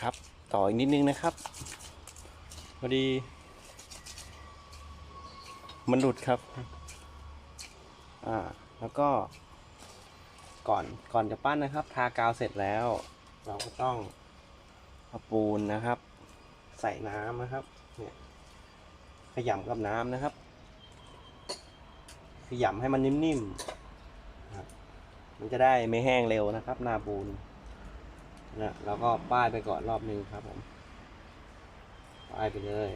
ครับ ต่ออีกนิดนึงนะครับพอดี มันหลุดครับ อ่า แล้วก็ ก่อนก่อนจะปั้นนะครับ ทากาวเสร็จแล้ว เราก็ต้องเอาปูนนะครับ ใส่น้ำนะครับ เนี่ยขยำกับน้ำนะครับ ขยำให้มันนิ่มๆมันจะได้ไม่แห้งเร็วนะครับหน้าปูน นะแล้วก็ป้ายไปก่อนรอบหนึ่งครับผม ป้ายไปเลย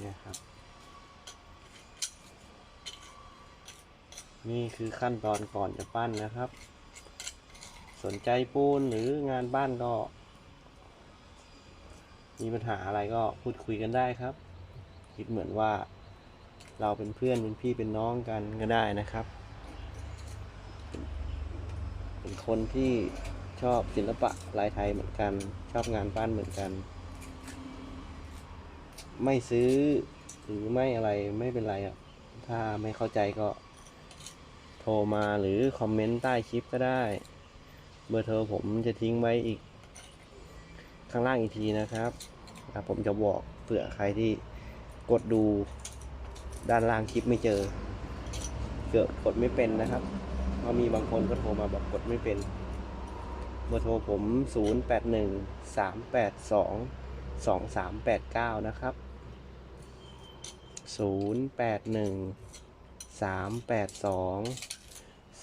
เนี่ยครับ นี่คือขั้นตอนก่อนจะปั้นนะครับ สนใจปูนหรืองานบ้านก็ มีปัญหาอะไรก็พูดคุยกันได้ครับ คิดเหมือนว่า เราเป็นเพื่อนเป็นพี่เป็นน้องกันก็ได้นะครับ เป็นคนที่ชอบศิลปะลายไทยเหมือนกัน ชอบงานปั้นเหมือนกัน ไม่ซื้อหรือไม่อะไรไม่เป็นไรครับถ้าไม่เข้าใจก็โทรมาหรือคอมเมนต์ใต้คลิปก็ได้ เบอร์โทรผมจะทิ้งไว้อีก ข้างล่างอีกทีนะครับผมจะบอกเผื่อใครที่กดดู ด้านล่างคลิปไม่เจอ เกิดกดไม่เป็นนะครับเพราะมีบางคนก็โทรมาบอกกดไม่เป็นเบอร์โทรผม 0 8 1 3 8 2 2 3 8 9 นะครับ 0 8 1 3 8 2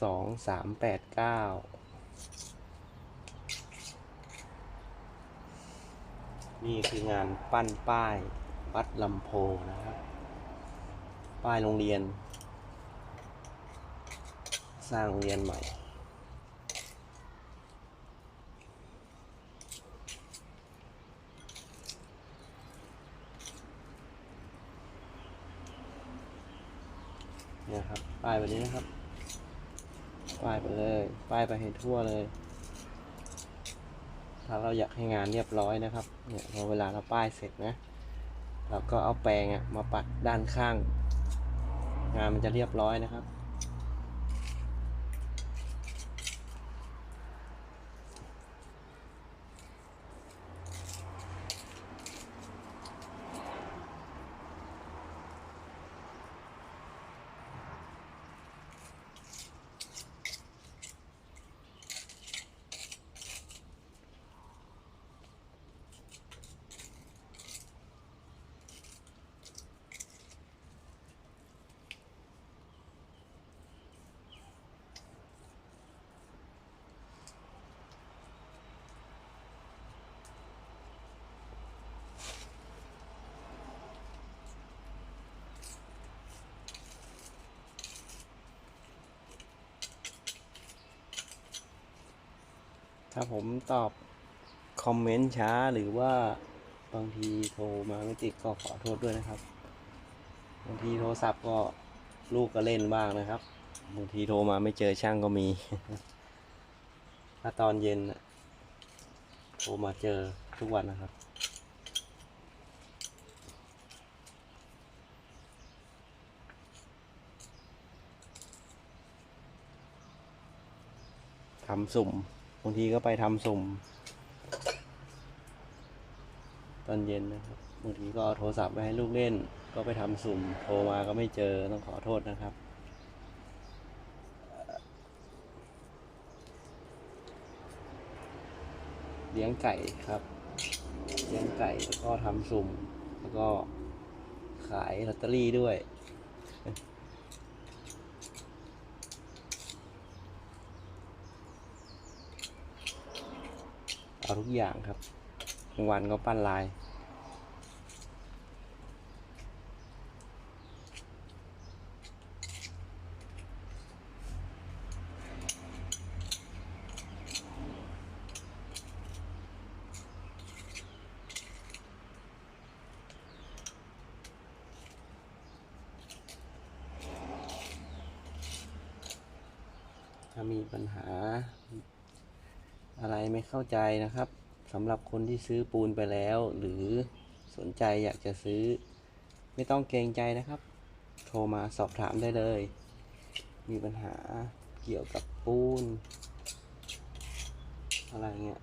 2 3 8 9 นี่คืองานปั้นป้ายวัดลำโพงนะครับ ป้ายโรงเรียน สร้างโรงเรียนใหม่ เนี่ยครับ ป้ายแบบนี้นะครับ ป้ายไปเลย ป้ายไปให้ทั่วเลย ถ้าเราอยากให้งานเรียบร้อยนะครับ เนี่ยพอเวลาเราป้ายเสร็จนะเราก็เอาแปรงอะมาปัดด้านข้าง งานมันจะเรียบร้อยนะครับ ถ้าผมตอบคอมเมนต์ช้าหรือว่าบางทีโทรมาไม่ติดก็ขอโทษด้วยนะครับ บางทีโทรศัพท์ก็ลูกก็เล่นบ้างนะครับ บางทีโทรมาไม่เจอช่างก็มี ถ้าตอนเย็นโทรมาเจอทุกวันนะครับทำสุ่ม บางทีก็ไปทำสุ่ม ตอนเย็นนะครับบางทีก็โทรศัพท์ไปให้ลูกเล่น ก็ไปทำสุ่ม โทรมาก็ไม่เจอต้องขอโทษนะครับเลี้ยงไก่ครับเลี้ยงไก่แล้วก็ทำสุ่ม แล้วก็ขายลอตเตอรี่ด้วย เอาทุกอย่างครับกลางวันก็ปั้นลายถ้ามีปัญหา อะไรไม่เข้าใจนะครับสำหรับคนที่ซื้อปูนไปแล้ว หรือสนใจอยากจะซื้อ ไม่ต้องเกรงใจนะครับ โทรมาสอบถามได้เลย มีปัญหาเกี่ยวกับปูน อะไรเงี้ย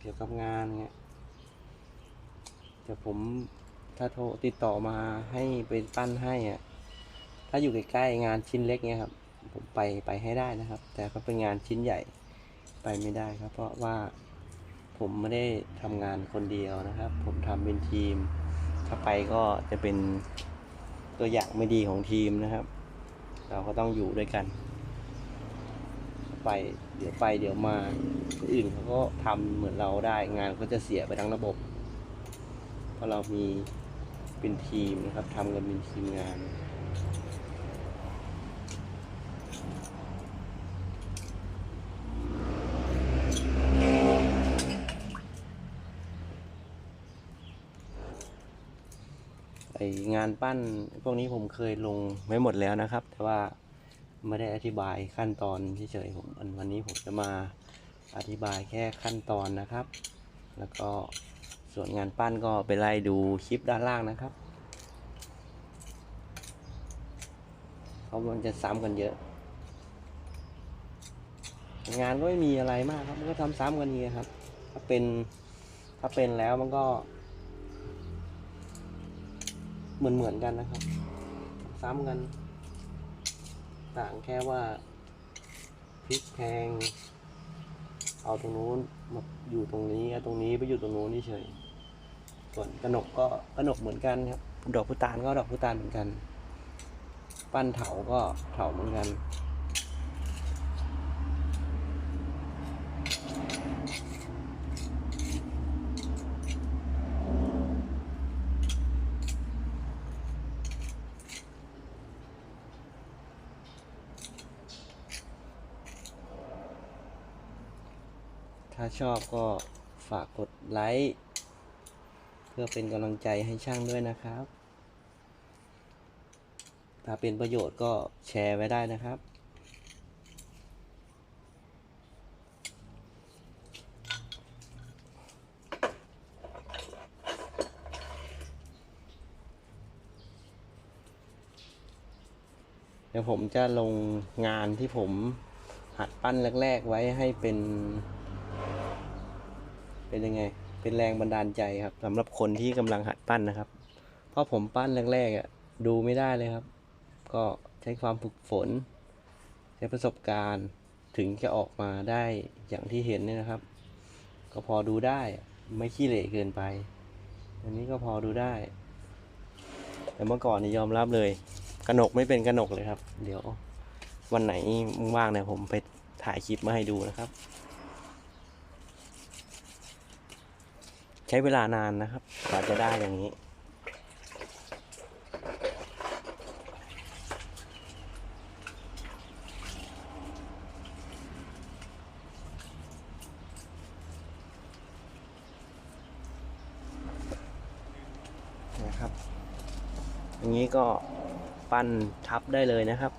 เกี่ยวกับงานเงี้ยเดี๋ยวผมถ้าโทรติดต่อมาให้เป็นปั้นให้อะถ้าอยู่ใกล้ๆงานชิ้นเล็กเงี้ยครับ ผมไปไปให้ได้นะครับ แต่ถ้าเป็นงานชิ้นใหญ่ ไปไม่ได้ครับ เพราะว่าผมไม่ได้ทำงานคนเดียวนะครับ ผมทำเป็นทีม ถ้าไปก็จะเป็นตัวอย่างไม่ดีของทีมนะครับ เราก็ต้องอยู่ด้วยกัน ไปเดี๋ยวไปเดี๋ยวมาคนอื่นเขาก็ทำเหมือนเราได้งานก็จะเสียไปทั้งระบบ เพราะเรามีเป็นทีมนะครับทำกันเป็นทีมงาน ไอ งานปั้นพวกนี้ผมเคยลงไว้หมดแล้วนะครับ แต่ว่าไม่ได้อธิบายขั้นตอนเฉยๆผมวันนี้ผมจะมาอธิบายแค่ขั้นตอนนะครับ แล้วก็ส่วนงานปั้นก็ไปไล่ดูคลิปด้านล่างนะครับเพราะมันจะซ้ำกันเยอะ งานก็ไม่มีอะไรมากครับ มันก็ทำซ้ำกันนี้ครับ ถ้าเป็นถ้าเป็นแล้วมันก็ เหมือนเหมือนกันนะครับ ซ้ำกัน ต่างแค่ว่าพลิกแพง เอาตรงนู้นมาอยู่ตรงนี้เอาตรงนี้ไปอยู่ตรงนู้นเฉยส่วนกระหนกก็กระหนกเหมือนกันครับ ดอกพุตานก็ดอกพุตานเหมือนกัน ปั้นเถาก็เถาเหมือนกัน ถ้าชอบก็ฝากกดไลค์ เพื่อเป็นกำลังใจให้ช่างด้วยนะครับ ถ้าเป็นประโยชน์ก็แชร์ไว้ได้นะครับเดี๋ยวผมจะลงงานที่ผมหัดปั้นแรก ๆ ไว้ให้เป็น เป็นยังไง เป็นแรงบันดาลใจครับสำหรับคนที่กำลังหัดปั้นนะครับ เพราะผมปั้นแรกๆอะดูไม่ได้เลยครับ ก็ใช้ความฝึกฝน ใช้ประสบการณ์ถึงจะออกมาได้อย่างที่เห็นเนี่ยนะครับ ก็พอดูได้ไม่ขี้เหร่เกินไป อันนี้ก็พอดูได้ แต่เมื่อก่อนนี่ยอมรับเลยกระหนกไม่เป็นกระหนกเลยครับ เดี๋ยววันไหนว่างเนี่ยผมไปถ่ายคลิปมาให้ดูนะครับ ช้เวลานานนะครับกว่าจะได้อย่างนี้ นะครับอย่างนี้ก็ปั้นทับได้เลยนะครับ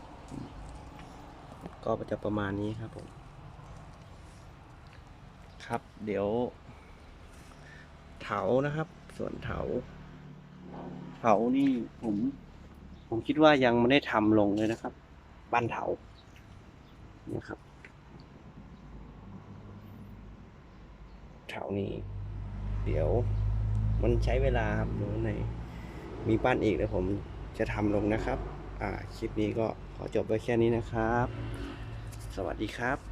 ก็จะประมาณนี้ครับผม ครับเดี๋ยว เถานะครับส่วนเถา เถานี่ผม ผมคิดว่ายังไม่ได้ทำลงเลยนะครับปั้นเถาเนี่ยครับเถานี้เดี๋ยวมันใช้เวลาครับเดี๋ยวในมีปั้นอีกเดี๋ยวผมจะทำลงนะครับ อ่า คลิปนี้ก็ขอจบไว้แค่นี้นะครับ สวัสดีครับ